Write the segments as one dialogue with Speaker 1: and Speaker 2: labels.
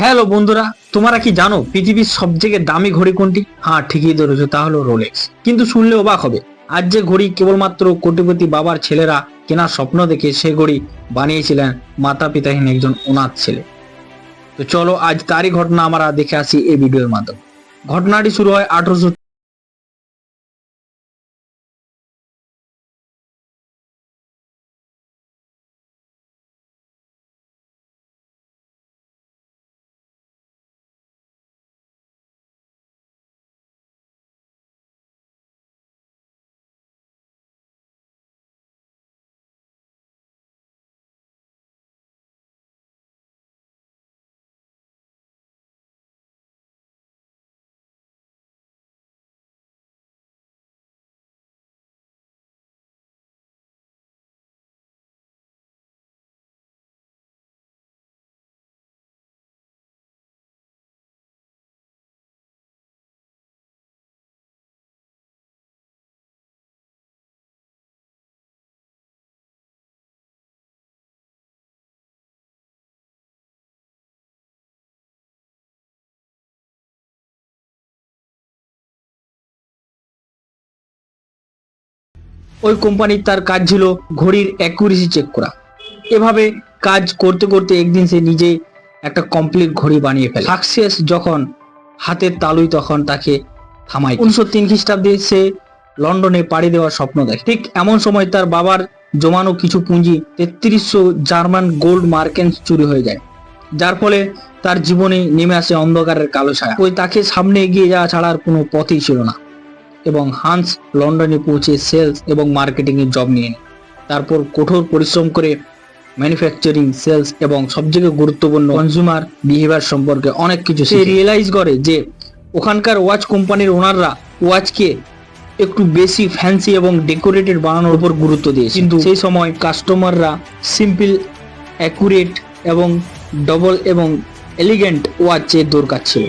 Speaker 1: Hello বন্ধুরা, তোমরা কি জানো পৃথিবীর সবথেকে দামি ঘড়ি কোনটি? হ্যাঁ ঠিকই ধরেছো, তা হলো রোলেক্স কিন্তু শুনলে অবাক হবে, আজ যে ঘড়ি কেবলমাত্র কোটিপতি বাবার ছেলেরা কেনার স্বপ্ন দেখে সে ঘড়ি বানিয়েছিলেন মাতা পিতাহীন একজন অনাথ ছেলে। তো চলো, আজ তারই ঘটনা আমরা দেখে আসি এই ভিডিওর মাধ্যমে। ঘটনাটি শুরু হয় আঠারোশো ওই কোম্পানির তার কাজ ছিল ঘড়ির অ্যাকুরেসি চেক করা। এভাবে কাজ করতে করতে একদিন সে নিজে একটা কমপ্লিট ঘড়ি বানিয়ে ফেলে। সাকসেস যখন হাতের তালুই তখন তাকে থামায়। উনিশশো তিন খ্রিস্টাব্দে সে লন্ডনে পাড়ি দেওয়ার স্বপ্ন দেখে। ঠিক এমন সময় তার বাবার জমানো কিছু পুঁজি তেত্রিশশো জার্মান গোল্ড মার্কেন্স চুরি হয়ে যায়। যার ফলে তার জীবনে নেমে আসে অন্ধকারের কালো ছায়া। ওই তাকে সামনে এগিয়ে যাওয়া ছাড়া আর কোনো পথই ছিল না। এবং হান্স লন্ডনে পৌঁছে সেলস এবং মার্কেটিং এর জব নিয়ে। তারপর কঠোর পরিশ্রম করে ম্যানুফ্যাকচারিং সেলস এবং সবথেকে গুরুত্বপূর্ণ কনজিউমার বিহেভিয়ার সম্পর্কে অনেক কিছু সে রিয়েলাইজ করে যে ওখানকার ওয়াচ কোম্পানির ওনাররা ওয়াচকে একটু বেশি ফ্যান্সি এবং ডেকোরেটেড বানানোর উপর গুরুত্ব দিয়েছে। কিন্তু সেই সময় কাস্টমাররা সিম্পল অ্যাকুরেট এবং ডবল এবং এলিগেন্ট ওয়াচের দরকার ছিল।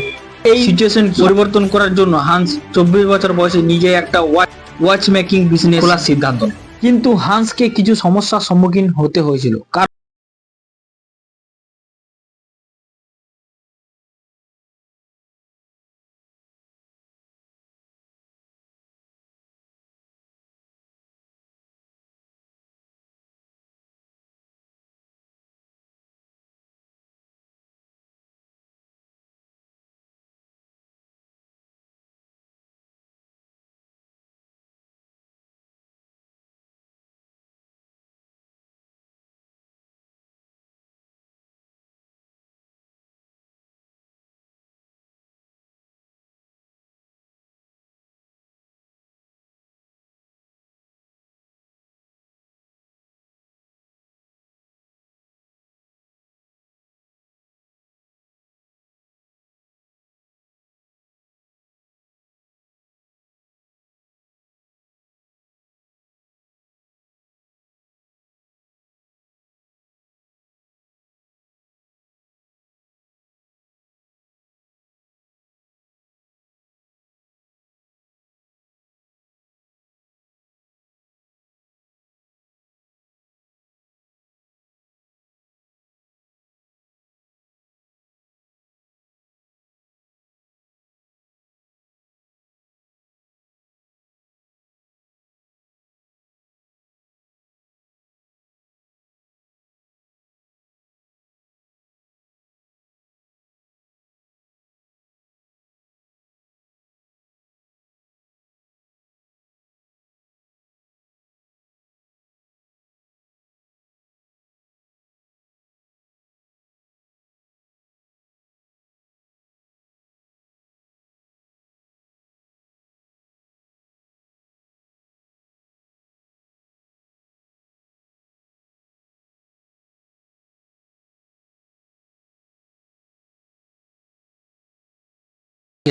Speaker 1: এই সিচুয়েশন পরিবর্তন করার জন্য হান্স চব্বিশ বছর বয়সে নিজে একটা ওয়াচ মেকিং বিজনেস খোলার সিদ্ধান্ত কিন্তু হান্সকে কিছু সমস্যার সম্মুখীন হতে হয়েছিল।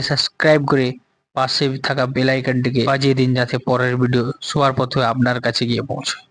Speaker 1: সাবস্ক্রাইব করে পাশে থাকা বেল আইকনটিকে বাজিয়ে দিন যাতে পরের ভিডিও সবার প্রথমে আপনার কাছে গিয়ে পৌঁছায়।